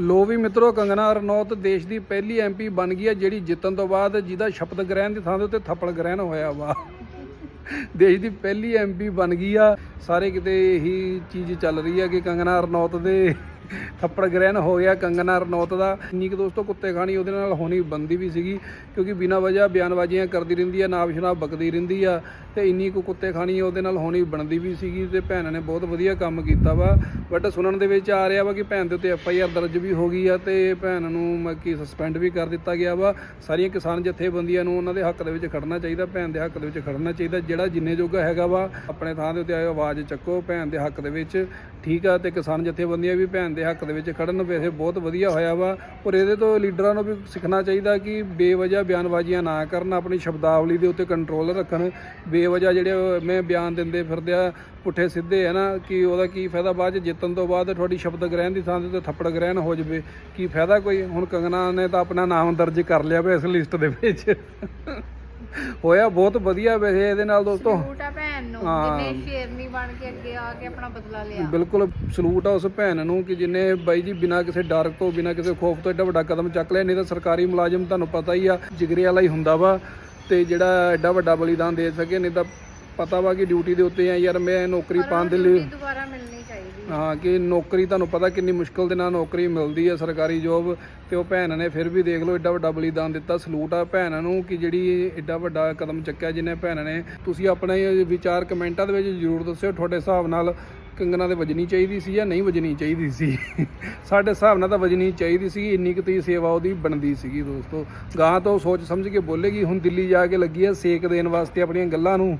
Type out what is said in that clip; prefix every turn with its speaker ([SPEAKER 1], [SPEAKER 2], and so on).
[SPEAKER 1] ਲੋ ਵੀ ਮਿੱਤਰੋ ਕੰਗਨਾ ਰਣੌਤ ਦੇਸ਼ ਦੀ ਪਹਿਲੀ ਐਮਪੀ ਬਣ ਗਈ ਹੈ, ਜਿਹੜੀ ਜਿੱਤਣ ਤੋਂ ਬਾਅਦ ਜਿਹਦਾ ਸ਼ਪਥ ਗ੍ਰਹਿਣ ਦੀ ਥਾਂ ਦੇ ਉੱਤੇ ਥੱਪੜ ਗ੍ਰਹਿਣ ਹੋਇਆ ਵਾ। ਦੇਸ਼ ਦੀ ਪਹਿਲੀ ਐਮਪੀ ਬਣ ਗਈ ਆ। ਸਾਰੇ ਕਿਤੇ ਇਹੀ ਚੀਜ਼ ਚੱਲ ਰਹੀ ਹੈ ਕਿ ਕੰਗਨਾ ਰਣੌਤ ਦੇ ਥੱਪੜ ਗ੍ਰਹਿਣ ਹੋ ਗਿਆ ਕੰਗਨਾ ਰਣੌਤ ਦਾ। ਇੰਨੀ ਕੁ ਦੋਸਤੋ ਕੁੱਤੇ ਖਾਣੀ ਉਹਦੇ ਨਾਲ ਹੋਣੀ ਬੰਦੀ ਵੀ ਸੀਗੀ, ਕਿਉਂਕਿ ਬਿਨਾਂ ਵਜ੍ਹਾ ਬਿਆਨਬਾਜ਼ੀਆਂ ਕਰਦੀ ਰਹਿੰਦੀ ਆ ਨਾਮ ਸ਼ਨਾਬ ਬਕਦੀ ਰਹਿੰਦੀ ਆ, ਤੇ ਇੰਨੀ ਕੁ ਕੁੱਤੇ ਖਾਣੀ ਉਹਦੇ ਨਾਲ ਹੋਣੀ ਬਣਦੀ ਵੀ ਸੀਗੀ ਤੇ ਭੈਣ ਨੇ ਬਹੁਤ ਵਧੀਆ ਕੰਮ ਕੀਤਾ ਵਾ। ਬਟ ਸੁਣਨ ਦੇ ਵਿੱਚ ਆ ਰਿਹਾ ਵਾ ਕਿ ਭੈਣ ਦੇ ਉੱਤੇ ਐਫ ਆਈ ਆਰ ਦਰਜ ਵੀ ਹੋ ਗਈ ਆ ਤੇ ਭੈਣ ਨੂੰ ਮੱਕੀ ਸਸਪੈਂਡ ਵੀ ਕਰ ਦਿੱਤਾ ਗਿਆ ਵਾ। ਸਾਰੀਆਂ ਕਿਸਾਨ ਜਥੇਬੰਦੀਆਂ ਨੂੰ ਉਹਨਾਂ ਦੇ ਹੱਕ ਦੇ ਵਿੱਚ ਖੜਨਾ ਚਾਹੀਦਾ, ਭੈਣ ਦੇ ਹੱਕ ਦੇ ਵਿੱਚ ਖੜਨਾ ਚਾਹੀਦਾ, ਜਿਹੜਾ ਜਿੰਨੇ ਜੋਗਾ ਹੈਗਾ ਵਾ, ਆਪਣੇ ਥਾਂ ਦੇ ਉੱਤੇ ਆਇਓ, ਆਵਾਜ਼ ਚੱਕੋ, ਭੈਣ ਦੇ ਹੱਕ ਦੇ ਵਿੱਚ। ਠੀਕ ਆ, ਤੇ ਕਿਸਾਨ ਜਥੇਬੰਦੀਆਂ ਵੀ ਭੈਣ ਦੇ ਹੱਕ ਦੇ ਵਿੱਚ ਖੜਨ ਵੈਸੇ ਬਹੁਤ ਵਧੀਆ ਹੋਇਆ ਵਾ। ਔਰ ਇਹਦੇ ਤੋਂ ਲੀਡਰਾਂ ਨੂੰ ਵੀ ਸਿੱਖਣਾ ਚਾਹੀਦਾ ਕਿ ਬੇਵਜ੍ਹਾ ਬਿਆਨਬਾਜ਼ੀਆਂ ਨਾ ਕਰਨ, ਆਪਣੀ ਸ਼ਬਦਾਵਲੀ ਦੇ ਉੱਤੇ ਕੰਟਰੋਲ ਰੱਖਣ। ਬੇਵਜ੍ਹਾ ਜਿਹੜੇ ਮੈਂ ਬਿਆਨ ਦਿੰਦੇ ਫਿਰਦੇ ਆ, ਪੁੱਠੇ ਸਿੱਧੇ ਹੈ ਨਾ, ਕਿ ਉਹਦਾ ਕੀ ਫਾਇਦਾ ਬਾਅਦ ਚ ਜਿੱਤਣ ਤੋਂ ਬਾਅਦ ਤੁਹਾਡੀ ਸ਼ਬਦ ਗ੍ਰਹਿਣ ਦੀ ਥਾਂ 'ਤੇ ਥੱਪੜ ਗ੍ਰਹਿਣ ਹੋ ਜਵੇ। ਕੀ ਫਾਇਦਾ ਕੋਈ? ਹੁਣ ਕੰਗਨਾ ਨੇ ਤਾਂ ਆਪਣਾ ਨਾਮ ਦਰਜ ਕਰ ਲਿਆ ਵਾ ਇਸ ਲਿਸਟ ਦੇ ਵਿੱਚ। ਹੋਇਆ ਬਹੁਤ ਵਧੀਆ ਵੈਸੇ ਇਹਦੇ ਨਾਲ ਦੋਸਤੋ।
[SPEAKER 2] ਭੈਣ ਨੂੰ
[SPEAKER 1] ਹਾਂ।
[SPEAKER 2] ਜਿਹਨੇ ਸ਼ੇਰਨੀ ਬਣ ਕੇ ਅੱਗੇ ਆ ਕੇ ਆਪਣਾ ਬਦਲਾ ਲਿਆ
[SPEAKER 1] ਬਿਲਕੁਲ ਸਲੂਟ ਆ ਉਸ ਭੈਣ ਨੂੰ ਕਿ ਜਿਨੇ ਬਾਈ ਜੀ ਬਿਨਾਂ ਕਿਸੇ ਡਰ ਤੋਂ ਬਿਨਾਂ ਕਿਸੇ ਖੌਫ ਤੋਂ ਐਡਾ ਵੱਡਾ ਕਦਮ ਚੱਕ ਲਿਆ ਨਹੀਂ ਤਾਂ ਸਰਕਾਰੀ ਮੁਲਾਜ਼ਮ ਤੁਹਾਨੂੰ ਪਤਾ ਹੀ ਆ ਜਿਗਰੇ ਵਾਲਾ ਹੀ ਹੁੰਦਾ ਵਾ ਤੇ ਜਿਹੜਾ ਐਡਾ ਵੱਡਾ ਬਲੀਦਾਨ ਦੇ ਸਕੇ ਨਹੀਂ ਤਾਂ ਪਤਾ ਵਾ ਕਿ ਡਿਊਟੀ ਦੇ ਉੱਤੇ ਆ ਯਾਰ ਮੈਂ ਨੌਕਰੀ ਪਾਉਣ ਦੇ ਲਈ
[SPEAKER 2] ਦੁਬਾਰਾ
[SPEAKER 1] ਹਾਂ, ਕਿ ਨੌਕਰੀ ਤੁਹਾਨੂੰ ਪਤਾ ਕਿੰਨੀ ਮੁਸ਼ਕਲ ਦੇ ਨਾਲ ਨੌਕਰੀ ਮਿਲਦੀ ਹੈ, ਸਰਕਾਰੀ ਜੋਬ ਤੇ ਉਹ ਭੈਣਾਂ ਨੇ ਫਿਰ ਵੀ ਦੇਖ ਲਓ ਐਡਾ ਵੱਡਾ ਬਲੀਦਾਨ ਦਿੱਤਾ, ਸਲੂਟ ਆ ਭੈਣਾਂ ਨੂੰ ਕਿ ਜਿਹੜੀ ਐਡਾ ਵੱਡਾ ਕਦਮ ਚੱਕਿਆ ਜਿਹਨੇ ਭੈਣਾਂ ਨੇ। ਤੁਸੀਂ ਆਪਣੇ ਵਿਚਾਰ ਕਮੈਂਟਾਂ ਦੇ ਵਿੱਚ ਜ਼ਰੂਰ ਦੱਸਿਓ, ਤੁਹਾਡੇ ਹਿਸਾਬ ਨਾਲ ਕੰਗਣਾ ਦੇ ਵਜਣੀ ਚਾਹੀਦੀ ਸੀ ਜਾਂ ਨਹੀਂ ਵਜਣੀ ਚਾਹੀਦੀ ਸੀ? ਸਾਡੇ ਹਿਸਾਬ ਨਾਲ ਤਾਂ ਵਜਣੀ ਚਾਹੀਦੀ ਸੀ, ਇੰਨੀ ਕੁ ਤੀ ਸੇਵਾ ਉਹਦੀ ਬਣਦੀ ਸੀਗੀ ਦੋਸਤੋ। ਗਾਂ ਤੋਂ ਸੋਚ ਸਮਝ ਕੇ ਬੋਲੇਗੀ, ਹੁਣ ਦਿੱਲੀ ਜਾ ਕੇ ਲੱਗੀ ਹੈ ਸੇਕ ਦੇਣ ਵਾਸਤੇ ਆਪਣੀਆਂ ਗੱਲਾਂ ਨੂੰ।